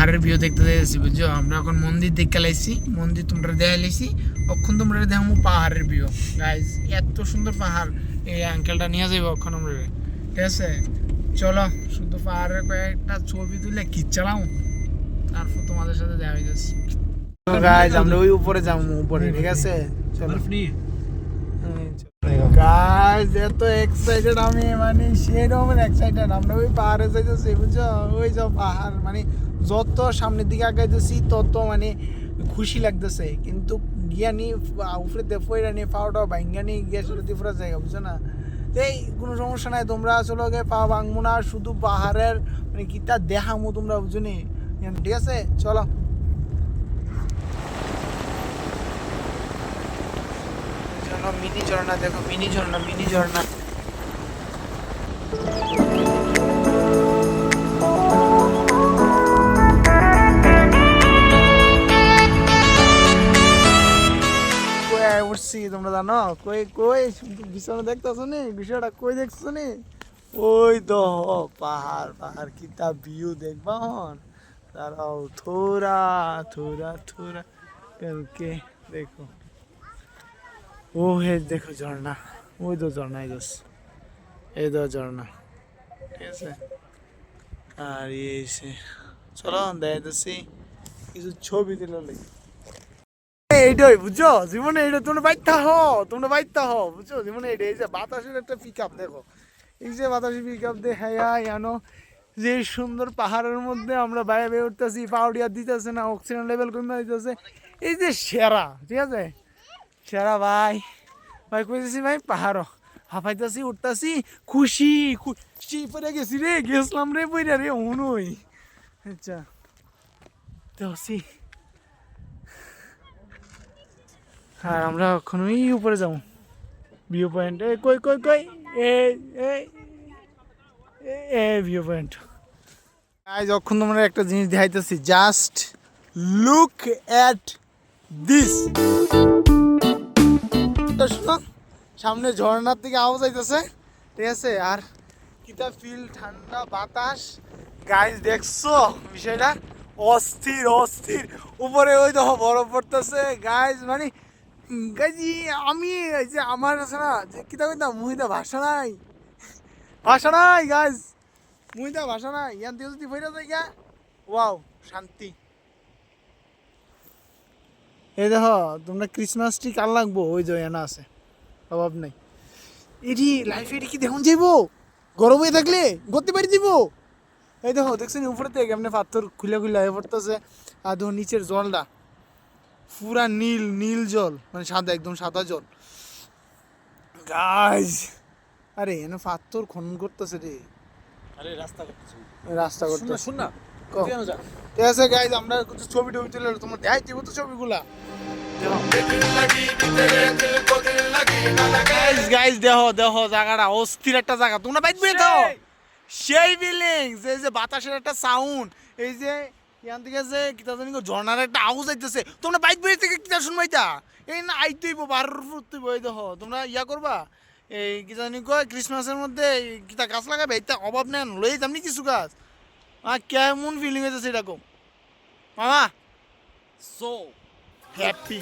পাহাড়ের ভিউ দেখতে যাইছি বুঝছ? আমরা এখন মন্দির দেখতে লাইছি মন্দির তোমরা দেখা লাইছি অক্ষণ তোমরা দেখো পাহাড়ের ভিউ। গাইজ এত সুন্দর পাহাড় এই আঙ্কেলটা নিয়ে যাইব অক্ষণ আমরা ঠিক আছে? চলো শুধু পাহাড়ের কয়েকটা ছবি তুলে কি চালাও তারপর তোমাদের সাথে দেখা হয়ে যাচ্ছে। গাইজ আমরা ওই উপরে যাব উপরে ঠিক আছে? চলো। গাইজ এত এক্সাইটেড আমি মানে সেরকম এক্সাইটেড আমরা ওই পাহাড়ে যাইতেছি বুঝছ? ওই যে পাহাড় মানে যত সামনের দিকে আগাইতেছি, তত মানে খুশি লাগতেছে। কিন্তু গিয়া গিয়ানি উপরে দেফইরা নিয়ে পাওয়াটা ভাঙ্গানি গিয়া সেটা দিয়ে জায়গা, বুঝছ না? এই কোনো সমস্যা নাই, তোমরা আসলে গে পা ভাঙবো না, শুধু পাহাড়ের মানে কিটা দেখামো তোমরা, বুঝছ নি? ঠিক আছে? চলো। মিনি ঝর্ণা, দেখো, মিনি ঝর্ণা মিনি ঝর্ণা। আয় উঠছি, তোমরা জানো? কই কই? বিছানা দেখতেছো নি? বিষয়টা কই দেখছ নি? ওই তো পাহাড় পাহাড় কিতা ভিউ দেখবা হন দাঁড়াও থোড়া থোড়া থোড়া কালকে দেখো। ও হে, দেখো ঝর্ণা। ওই তো ঝর্ণা, এই দোস এই তো ঝর্ণা। ঠিক আছে? আর সে চলো, দেখাইতেছি। কিছু ছবি দিল লাগি এইটাই, বুঝছ? জীবনে এইটা, তোমরা বাইতে হো তোমরা বাইতে হো বুঝছ? জীবনে এইটা, এই যে বাতাসের একটা পিক আপ দেখো। এই যে বাতাসের পিক আপ দে হ্যাঁ জানো যে সুন্দর পাহাড়ের মধ্যে আমরা বাইরে বেয়ে উঠতেছি পাউডিয়া দিতেছে না অক্সিজেন লেভেল কমে দিতেছে এই যে সেরা, ঠিক আছে? সেরা ভাই। ভাই কইতেছি ভাই? পাহাড়। হাফাইতাছি উঠতাছি, খুশি খুশি পরে গেছি রে, গেছিলাম রে বইরা রে হনুই আচ্ছা। দেখছি আর আমরা এখনই উপরে যাব। ভিউ পয়েন্ট এ, কই কই কই? এই এই এ ভিউ পয়েন্ট আজ যখন তোমরা একটা জিনিস দেখাইতেছি। জাস্ট লুক অ্যাট দিস সামনে ঝর্ণার থেকে আওয়াজ আইতেছে ঠিক আছে, আর কিতা ফিল ঠান্ডা, বাতাস। গাইজ দেখছ বিষয়টা? অস্থির অস্থির। উপরে ওই দেখো, বরফ পড়তেছে। গাইজ মানে গাইজি আমি যে আমার ভাষা নাই। ভাষা নাই ভাষা নাই। ইয়ান যদি গিয়া ওয়াও শান্তি। এই দেখো, তোমরা ক্রিসমাস ট্রি কার লাগবো? ওই যে এনা আছে। অভাব নাই। এটি লাইফে এটি কি দেখুন যাইবো? গরম হয়ে থাকলে গতি পারি দিব এই দেখো, দেখছেন উপরে থেকে পাথর খুলে খুলে হয়ে পড়তেছে। আর দেখো, নিচের জলটা। পুরা নীল নীল জল মানে সাদা একদম সাদা জল। গাইজ আরে এনে পাথর খনন করতেছে রে। আরে রাস্তা করতেছি। রাস্তা করতেছে। শুন না। ঠিক আছে গাইজ আমরা কিছু ছবি টবি তুলে তোমার দেখাই দিব তো ছবিগুলা। গাইজ গাইজ দেহ দেহ জায়গাটা অস্থির একটা জায়গা। তোমরা বাইক বেয়ে সেই! ফিলিংস এই যে বাতাসের একটা সাউন্ড এই যে এখান থেকে যে কিতা জানি গো ঝর্ণার একটা আওয়াজ আইতেছে। তোমরা বাইক বেরিয়ে থেকে কিতা শুনবাইতা এই না আইতেইব বারোর ফুটতেইব এই দেখো তোমরা ইয়া করবা? এই কি জানি কয় ক্রিসমাসের মধ্যে কিতা গাছ লাগাবে? এইটা অভাব নেন লই যামনি কিছু গাছ? আর কেমন ফিলিং হইতেছে এরকম মামা! So happy